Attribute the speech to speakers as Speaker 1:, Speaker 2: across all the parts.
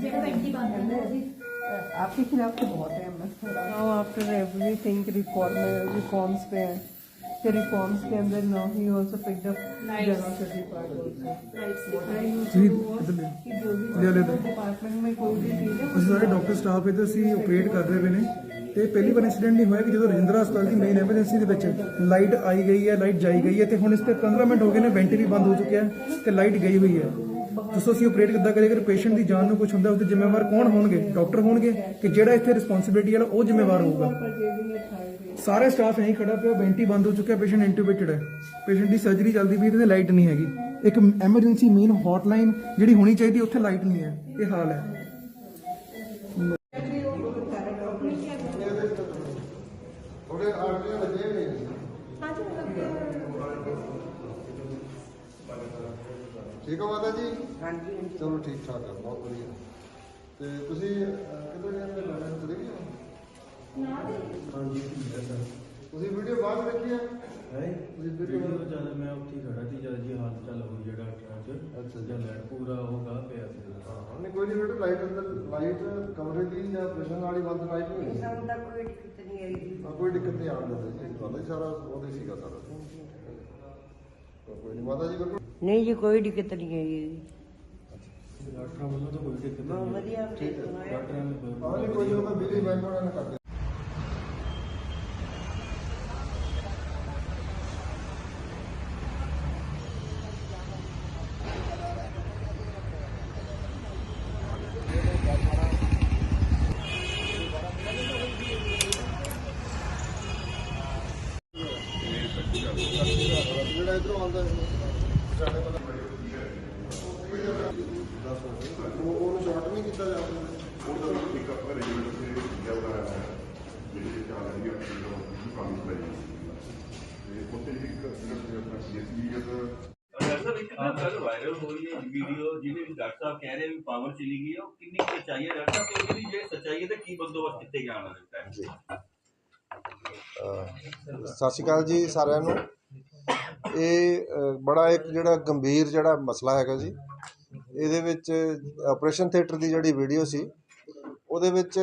Speaker 1: ਜਿਹੜਾ 20 ਬੰਦ ਹੁੰਦਾ ਜੀ
Speaker 2: आपके खिलाफ तो बहुत है मसला
Speaker 3: now after everything reform reforms पे है कि रिफॉर्म्स के अंदर now he also picked up general part also
Speaker 4: ਜੀ ਇੱਧਰ ਲੈ
Speaker 3: कि जो भी
Speaker 4: ले ले दो।
Speaker 3: डिपार्टमेंट में कोई भी चीज है
Speaker 4: ਅਸੀਂ ਸਾਰੇ ਡਾਕਟਰ ਸਟਾਫ ਇੱਧਰ ਸੀ ਆਪਰੇਟ ਕਰ ਰਹੇ ਪਏ ਨੇ ਤੇ ਪਹਿਲੀ ਵਾਰ ਇਨਸੀਡੈਂਟ ਨਹੀਂ ਹੋਇਆ ਕਿ ਜਦੋਂ ਰਜਿੰਦਰਾ ਹਸਪਤਾਲ ਦੀ ਮੇਨ ਐਮਰਜੈਂਸੀ ਦੇ ਵਿੱਚ ਲਾਈਟ ਆਈ ਗਈ ਹੈ ਲਾਈਟ ਜਾਈ ਗਈ ਹੈ ਤੇ ਹੁਣ ਇਸ ਤੇ 15 ਮਿੰਟ ਹੋ ਗਏ ਨੇ ਵੈਂਟ ਵੀ ਬੰਦ ਹੋ ਚੁੱਕਿਆ ਹੈ ਤੇ ਲਾਈਟ ਗਈ ਹੋਈ ਹੈ ਦੱਸੋ ਅਸੀਂ ਆਪਰੇਟ ਕਿੱਦਾਂ ਕਰੀਏ? ਅਗਰ ਪੇਸ਼ੈਂਟ ਦੀ ਜਾਨ ਨੂੰ ਕੁਝ ਹੁੰਦਾ ਉਹਦੇ ਜ਼ਿੰਮੇਵਾਰ ਕੌਣ ਹੋਣਗੇ? ਡਾਕਟਰ ਹੋਣਗੇ ਕਿ ਜਿਹੜਾ ਇੱਥੇ ਰਿਸਪੌਂਸਿਬਿਲਟੀ ਵਾਲਾ ਉਹ ਜ਼ਿੰਮੇਵਾਰ ਹੋਊਗਾ? ਸਾਰੇ ਸਟਾਫ ਯਹੀਂ ਖੜਾ ਪਿਆ ਵੈਂਟੀ ਬੰਦ ਹੋ ਚੁੱਕਿਆ ਪੇਸ਼ੈਂਟ ਇੰਟੂਬੇਟਡ ਹੈ। ਪੇਸ਼ੈਂਟ ਦੀ ਸਰਜਰੀ ਚੱਲਦੀ ਪਈ ਤੇ ਲਾਈਟ ਨਹੀਂ ਹੈਗੀ। ਇੱਕ ਐਮਰਜੈਂਸੀ ਮੇਨ ਹੌਟਲਾਈਨ ਜਿਹੜੀ ਹੋਣੀ ਚਾਹੀਦੀ, ਉੱਥੇ ਲਾਈਟ ਨਹੀਂ ਹੈ। ਇਹ ਹਾਲ ਹੈ।
Speaker 5: ਉਹਦੇ ਆਰਟੀਆਂ ਲੱਗੇ ਹੋਏ ਨੇ। ਠੀਕ ਹੋ ਮਾਤਾ ਜੀ? ਹਾਂਜੀ ਚਲੋ ਠੀਕ ਠਾਕ ਹੈ ਬਹੁਤ ਵਧੀਆ। ਤੇ ਤੁਸੀਂ ਕਿੱਧਰ ਜਾਂਦੇ ਲੜਨ ਚਲੇ ਗਏ ਹੋ? ਹਾਂਜੀ ਤੁਸੀਂ ਵੀਡੀਓ ਬਾਅਦ ਵਿੱਚ ਦੇਖੀ ਹੈ
Speaker 6: ਹੈ
Speaker 5: ਤੁਸੀਂ ਵੀਡੀਓ
Speaker 6: ਜਦ ਮੈਂ ਉੱਥੇ ਹੀ ਖੜਾ ਸੀ ਜਦ ਜੀ ਹਾਲ ਚਾਲ ਹੋਈ ਜਿਹੜਾ ਡਾਕਟਰਾਂ ਚ
Speaker 5: ਅੱਛਾ ਜੀ।
Speaker 6: ਜਦ ਲੈਟ ਪੂਰਾ ਹੋਗਾ ਪਿਆ ਸੀ।
Speaker 5: ਹਾਂ ਨਹੀਂ ਕੋਈ ਨਹੀਂ ਲਾਈਟ ਅੰਦਰ ਲਾਈਟ ਕਮਰੇ ਦੀ ਜਾਂ ਪ੍ਰੈਸ਼ਰ ਵਾਲੀ ਬੰਦ ਲਾਈਟ ਨਹੀਂ
Speaker 2: ਸਾਨੂੰ ਤਾਂ ਕੋਈ ਦਿੱਕਤ ਨਹੀਂ ਆਈ ਜੀ।
Speaker 5: ਕੋਈ ਦਿੱਕਤ ਨਹੀਂ ਆਉਣ ਦਿੰਦੇ ਜੀ। ਤੁਹਾਡਾ ਹੀ ਸਾਰਾ ਉਹਦੇ ਸੀਗਾ ਸਾਰਾ। ਕੋਈ ਨਹੀਂ। ਮਾਤਾ ਜੀ ਬਿਲਕੁਲ।
Speaker 2: ਨਹੀਂ ਜੀ ਕੋਈ ਦਿੱਕਤ ਨਹੀਂ ਆਈ ਜੀ।
Speaker 6: ਡਾਕਟਰਾਂ ਵੱਲੋਂ ਤਾਂ ਕੋਈ ਦਿੱਕਤ
Speaker 2: ਬਹੁਤ
Speaker 6: ਨਹੀਂ
Speaker 2: ਵਧੀਆ
Speaker 5: ਠੀਕ ਹੈ।
Speaker 6: ਡਾਕਟਰਾਂ ਨੇ ਕੋਈ-
Speaker 5: ਹਾਂ ਨਹੀਂ ਕੋਈ ਨਹੀਂ ਉਹ ਤਾਂ ਬਿਜਲੀ ਬੈਂਕ ਵਾਲਿਆਂ ਨੇ ਇਧਰੋਂ ਆਉਂਦਾ ਸਾਡੇ ਕੋਲ ਉਹ ਉਹਨੂੰ ਸ਼ਾਰਟ ਨਹੀਂ ਕੀਤਾ ਜਾਂਦਾ
Speaker 7: ਡਾਕਟਰ ਇੱਕ ਨਾ ਕੱਲ ਵਾਇਰਲ ਹੋਈ ਹੈ ਵੀਡੀਓ ਜਿਹਦੇ ਵਿੱਚ ਡਾਕਟਰ ਸਾਹਿਬ ਕਹਿ ਰਹੇ ਵੀ ਪਾਵਰ ਚਲੀ ਗਈ ਹੈ ਉਹ ਕਿੰਨੀ ਕੁ ਸੱਚਾਈ ਹੈ? ਡਾਕਟਰ ਸਾਹਿਬ ਤੇ ਉਹਦੀ ਜੇ ਸੱਚਾਈ ਹੈ ਤਾਂ ਕੀ ਬੰਦੋਬਸਤ ਕਿੱਥੇ ਗਿਆ ਉਹਨਾਂ ਦੇ ਟਾਈਮ
Speaker 5: ਸਤਿ ਸ਼੍ਰੀ ਅਕਾਲ ਜੀ ਸਾਰਿਆਂ ਨੂੰ। ਇਹ ਬੜਾ ਇੱਕ ਜਿਹੜਾ ਗੰਭੀਰ ਜਿਹੜਾ ਮਸਲਾ ਹੈਗਾ ਜੀ ਇਹਦੇ ਵਿੱਚ ਆਪਰੇਸ਼ਨ ਥੀਏਟਰ ਦੀ ਜਿਹੜੀ ਵੀਡੀਓ ਸੀ, ਉਹਦੇ ਵਿੱਚ